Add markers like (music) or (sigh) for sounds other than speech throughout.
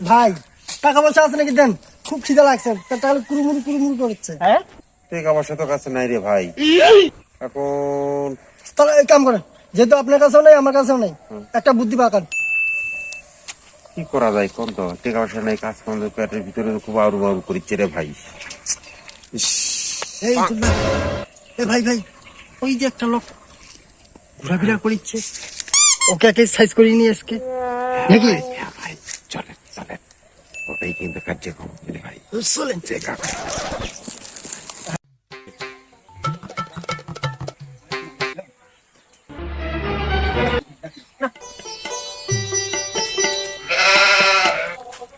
ভাই টাকা পয়সা আছে নাকি দেন? খুব খিদে লাগছে। টাকা কুরুমুরু কুরুমুরু করছে। হ্যাঁ? টাকা পয়সা তো কাছে নাই রে ভাই। এখন তাহলে এক কাম করেন যেহেতু আপনার কাছেও নেই আমার কাছেও নেই একটা বুদ্ধি পাকান। কি করা যায় কোন তো? টাকা পয়সা নাই কাজ কাম পেটের ভিতরে তো খুব আরু বারু করছে রে ভাই। এই এ ভাই ভাই ওই যে একটা লোক ঘোরাফেরা করিচ্ছে। ওকে একে সাইজ করিয়ে নিয়ে আজকে নাকি? হ্যাঁ ওটাই কিন্তু কার্যক্রম রে ভাই চলেন টাকা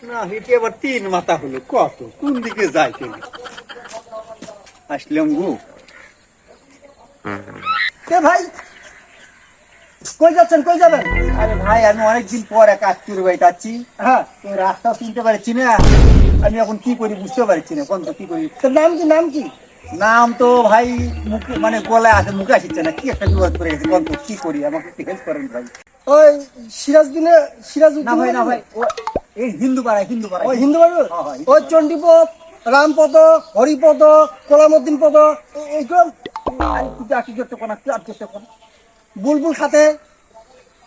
না হেঁটে আবার তিন মাথা হলো কত কোন দিকে যায় কেন আসলাম গো কে ভাই কই যাচ্ছেন কই যাবেন? আরে ভাই আমি অনেকদিন পর এক আত্মীয় যাচ্ছি হ্যাঁ তো রাস্তা চিনতে পারছি না। আমি এখন কি করি বুঝতে পারছি না কোন কি করি। তোর নাম কি নাম কি? নাম তো ভাই মুখে মানে গলায় আছে মুখে আসছে না। কি একটা বিপদ করে গেছে কোন কি করি আমাকে একটু হেল্প করেন ভাই। ওই সিরাজদিনে সিরাজ না ভাই না ভাই এই হিন্দু পাড়ায় হিন্দু পাড়ায় ওই হিন্দু হ্যাঁ, হ্যাঁ, ওই চণ্ডীপদ রামপদ হরিপদ কলামুদ্দিন পদ এইগুলো? আর কিছু একটা আর কোন বুলবুল খাতে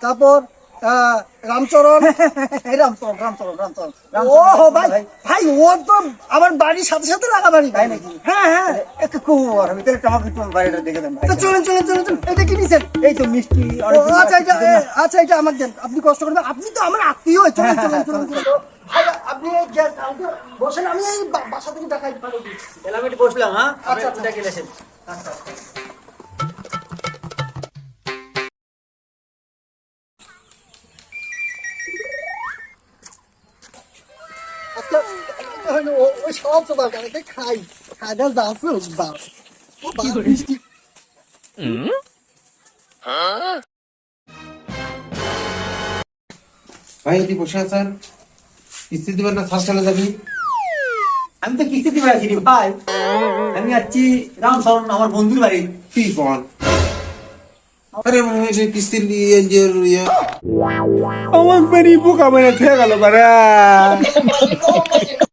তারপর আহ, রামচরণ এই রামচরণ রামচরণ রামচরণ ও হো ভাই ভাই ও তো আমার বাড়ির সাথে সাথে লাগা বাড়ি তাই নাকি? হ্যাঁ হ্যাঁ। একটু খুব আমি তাহলে আমাকে বাড়িটা দেখে দেন ভাই। তো চলেন চলেন চলেন চলেন। এটা কি নিছেন? এই তো মিষ্টি ও, আচ্ছা এটা আচ্ছা এটা আমাকে দেন। আপনি কষ্ট করবেন আপনি তো আমার আত্মীয় চলেন চলেন চলেন চলেন। ভাই, আপনি এই গ্যাস বসেন আমি এই বাসা থেকে একটু বসলাম হ্যাঁ? আচ্ছা, আচ্ছা। আচ্ছা। বাস আছেন কিস্তি দিবেন না সার যাবি আমি তো কিস্তি দিবে আসিনি ভাই আমি যাচ্ছি রামচরণ আমার বন্ধুর বাড়ি কি বল আরে কিস্তি নিয়ে আমার বাড়ি বোকা মেরে থেকে গেল বারা (laughs)